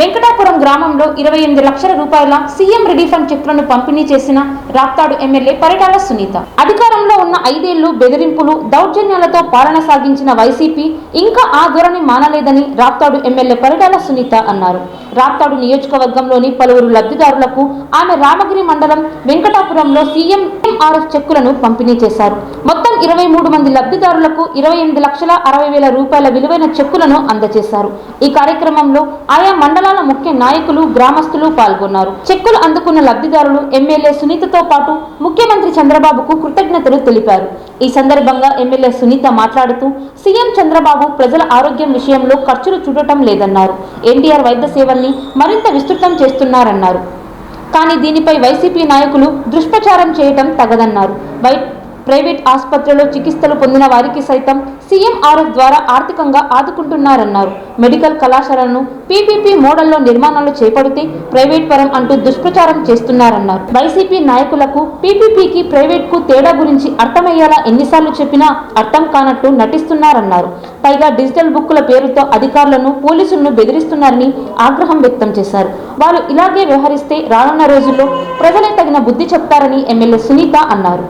వెంకటాపురం గ్రామంలో ఇరవై ఎనిమిది లక్షల రూపాయల సీఎం రిలీఫ్ ఫండ్ చెక్లను పంపిణీ చేసిన రాప్తాడు ఎమ్మెల్యే పరిటాల సునీత. అధికారంలో ఉన్న ఐదేళ్ళు బెదిరింపులు దౌర్జన్యాలతో పాలన సాగించిన వైసీపీ ఇంకా ఆ ధోరణి మానలేదని రాప్తాడు ఎమ్మెల్యే పరిటాల సునీత అన్నారు. రాప్తాడు నియోజకవర్గంలోని పలువురు లబ్ధిదారులకు ఆమె రామగిరి మండలం వెంకటాపురంలో సీఎం చెక్కులను పంపిణీ చేశారు. మొత్తం ఇరవై మూడు మంది లబ్ధిదారులకు ఇరవై ఎనిమిది లక్షల అరవై వేల రూపాయల విలువైన చెక్కులను అందజేశారు. ఈ కార్యక్రమంలో ఆయా మండలాల ముఖ్య నాయకులు గ్రామస్తులు పాల్గొన్నారు. చెక్కులు అందుకున్న లబ్ధిదారులు ఎమ్మెల్యే సునీతతో పాటు ముఖ్యమంత్రి చంద్రబాబుకు కృతజ్ఞతలు తెలిపారు. ఈ సందర్భంగా ఎమ్మెల్యే సునీత మాట్లాడుతూ సీఎం చంద్రబాబు ప్రజల ఆరోగ్యం విషయంలో ఖర్చులు చూడటం లేదన్నారు. ఎన్టీఆర్ వైద్య సేవల్ని మరింత విస్తృతం చేస్తున్నారన్నారు. కానీ దీనిపై వైసీపీ నాయకులు దుష్ప్రచారం చేయటం తగదన్నారు. వై ప్రైవేట్ ఆసుపత్రిలో చికిత్సలు పొందిన వారికి సైతం సీఎంఆర్ఎఫ్ ద్వారా ఆర్థికంగా ఆదుకుంటున్నారన్నారు. మెడికల్ కళాశాలను పీపీపీ మోడల్లో నిర్మాణాలు చేపడితే ప్రైవేట్ పరం అంటూ దుష్ప్రచారం చేస్తున్నారన్నారు. వైసీపీ నాయకులకు పీపీపీకి ప్రైవేట్కు తేడా గురించి అర్థమయ్యేలా ఎన్నిసార్లు చెప్పినా అర్థం కానట్టు నటిస్తున్నారన్నారు. పైగా డిజిటల్ బుక్కుల పేరుతో అధికారులను పోలీసులను బెదిరిస్తున్నారని ఆగ్రహం వ్యక్తం చేశారు. వారు ఇలాగే వ్యవహరిస్తే రానున్న రోజుల్లో ప్రజలే తగిన బుద్ధి చెప్తారని ఎమ్మెల్యే సునీత అన్నారు.